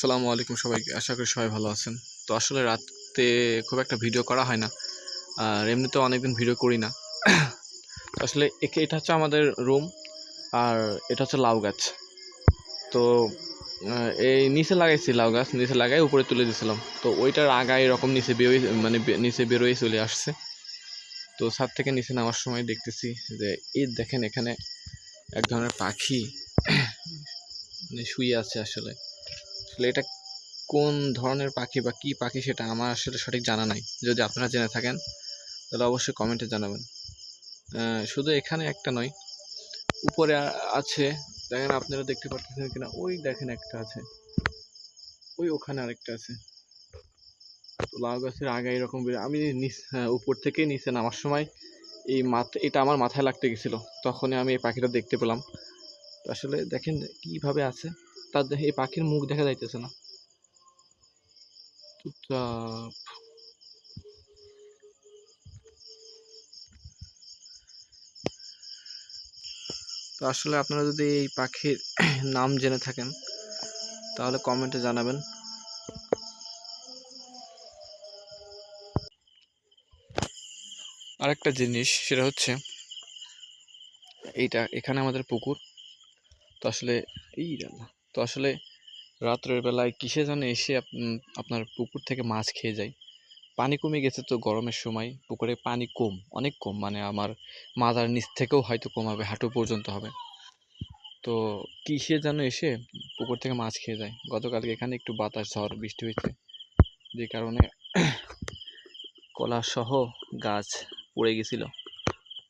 আসসালামু আলাইকুম সবাইকে। আশা করি সবাই ভালো আছেন। তো আসলে রাতে খুব একটা ভিডিও করা হয় না। আর এমনিতেও অনেকদিন ভিডিও করি না। আসলে এটা হচ্ছে আমাদের রুম আর এটা হচ্ছে লাউ গাছ। তো এই নিচে লাগাইছি লাউ গাছ, নিচে লাগাই উপরে তুলে দিয়েছিলাম তো ওইটার আগায় এরকম নিচে বেরোই মানে নিচে বেরোই চলে আসছে। তো ছাদ থেকে নিচে নামার সময় দেখতেছি যে, এই দেখেন এখানে এক ধরনের পাখি মানে শুয়ে আছে আসলে। আসলে এটা কোন ধরনের পাখি বা কি পাখি সেটা আমার আসলে সঠিক জানা নাই। যদি আপনারা জেনে থাকেন তাহলে অবশ্যই কমেন্টে জানাবেন। শুধু এখানে একটা নয় উপরে আছে দেখেন আপনারা দেখতে পাচ্ছেন কিনা ওই দেখেন একটা আছে। ওই ওখানে আরেকটা আছে। তো লাউ গাছের আগায় এরকম আমি হ্যাঁ, উপর থেকে নিচে নামার সময় এই মাথা এটা আমার মাথায় লাগতে গেছিল। তখনই আমি এই পাখিটা দেখতে পেলাম। তো আসলে দেখেন কীভাবে আছে। তার এই পাখির মুখ দেখা যাইতেছে না। তো আসলে আপনারা যদি এই পাখির নাম জেনে থাকেন, তাহলে কমেন্টে জানাবেন। আরেকটা জিনিস, সেটা হচ্ছে, এইটা এখানে আমাদের পুকুর। তো আসলে, এই রান্না। তো আসলে রাত্রের বেলায় কিসে জানে এসে আপনার পুকুর থেকে মাছ খেয়ে যায় পানি কমে গেছে তো গরমের সময়, পুকুরে পানি কম, অনেক কম মানে আমার মাথার নিচ থেকেও হয়তো কম হবে হাঁটু পর্যন্ত হবে। তো কিসে যেন এসে পুকুর থেকে মাছ খেয়ে যায়। গতকালকে এখানে একটু বাতাস, ঝড়, বৃষ্টি হয়েছে। যে কারণে কলা সহ গাছ পড়ে গেছিল।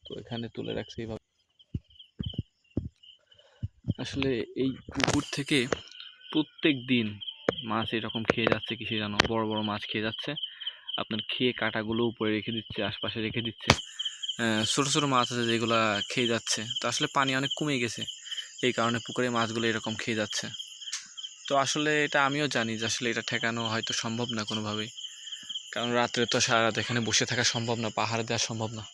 তো এখানে তুলে রাখছে এইভাবে। আসলে এই পুকুর থেকে প্রত্যেক দিন মাছ এরকম খেয়ে যাচ্ছে কিসে জানো বড় বড় মাছ খেয়ে যাচ্ছে। আপনার খেয়ে কাঁটাগুলো উপরে রেখে দিচ্ছে, আশপাশে রেখে দিচ্ছে। ছোট ছোট মাছ আছে যেগুলো খেয়ে যাচ্ছে। তো আসলে পানি অনেক কমে গেছে, এই কারণে পুকুরে মাছগুলো এরকম খেয়ে যাচ্ছে। তো আসলে এটা আমিও জানি যে আসলে এটা ঠেকানো হয়তো সম্ভব না কোনোভাবেই। কারণ রাত্রে তো সারা রাত এখানে বসে থাকা সম্ভব না পাহাড়ে দেওয়া সম্ভব না।